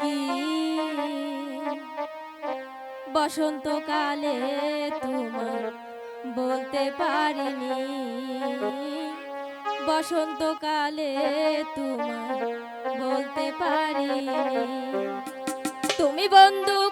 কি? বসন্তকালে তোমার বলতে পারিনি। বসন্তকালে তোমার বলতে পারিনি। তুমি বন্ধু